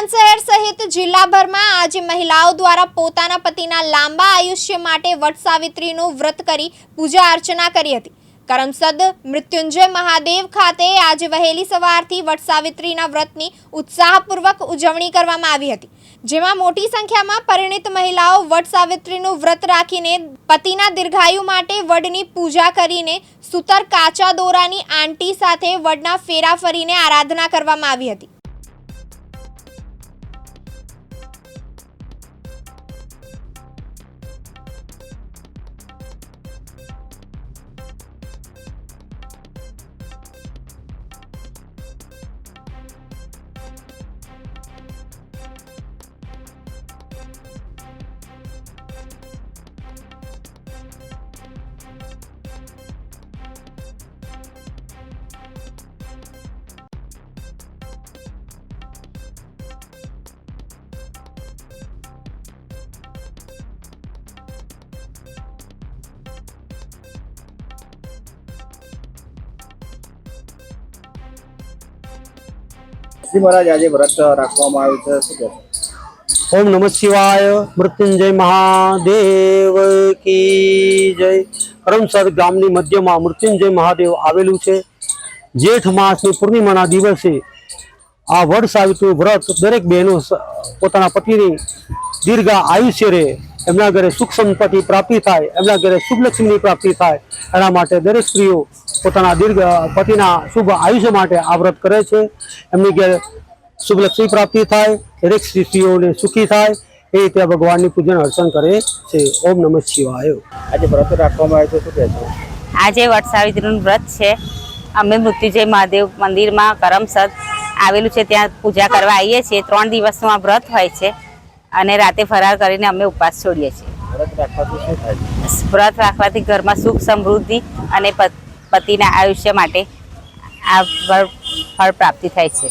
આણંદ શહેર સહિત જિલ્લાભરમાં આજે મહિલાઓ દ્વારા પોતાના પતિના લાંબા આયુષ્ય માટે વટ સાવિત્રીનું વ્રત કરી પૂજા અર્ચના કરી હતી. કરમસદ મૃત્યુંજય મહાદેવ ખાતે આજે વહેલી સવારથી વટ સાવિત્રીના વ્રતની ઉત્સાહપૂર્વક ઉજવણી કરવામાં આવી હતી, જેમાં મોટી સંખ્યામાં પરિણિત મહિલાઓ વટ સાવિત્રીનું વ્રત રાખીને પતિના દીર્ઘાયુ માટે વડની પૂજા કરીને સુતર કાચા દોરાની આંટી સાથે વડના ફેરા ફરીને આરાધના કરવામાં આવી હતી. શ્રી મહારાજ આજે વ્રત રાખવામાં આવ્યું છે શું કહેશો ઓમ નમઃ શિવાય. મૃત્યુંજય મહાદેવ કી જય. કરમસર ગામની મધ્યમાં મૃત્યુંજય મહાદેવ આવેલું છે. જેઠ માસની પૂર્ણિમાના દિવસે આ વડ સાવિત્રી વ્રત દરેક બહેનો પોતાના પતિની દીર્ઘ આયુષ્ય રહે એમના ઘરે સુખ સંપત્તિ પ્રાપ્તિ થાય, એમના ઘરે શુભલક્ષ્મીની પ્રાપ્તિ થાય, એના માટે દરેક સ્ત્રીઓ પોતાના દીર્ઘ પતિના શુભ આયુષ્ય માટે આ વ્રત કરે છે. એમની ઘેર શુભ લક્ષ્મી પ્રાપ્તિ થાય. દરેક શિષ્યોને સુખી થાય. એ રીતે ભગવાનની પૂજન અર્ચન કરે છે. ઓમ નમઃ શિવાય. આજે વ્રત રાખવામાં આવે છે. શું આજે વટ સાવિત્રીનું વ્રત છે. અમે મૃત્યુજય મહાદેવ મંદિરમાં કરમસદ આવેલું છે. ત્યાં પૂજા કરવા આવીએ છીએ. ત્રણ દિવસનું આ વ્રત હોય છે. અને રાતે ફરાર કરીને અમે ઉપવાસ છોડીએ છીએ. વ્રત રાખવાથી શું થાય વ્રત રાખવાથી ઘરમાં સુખ સમૃદ્ધિ અને પતિના આયુષ્ય માટે આ ફળ ફળ પ્રાપ્તિ થાય છે.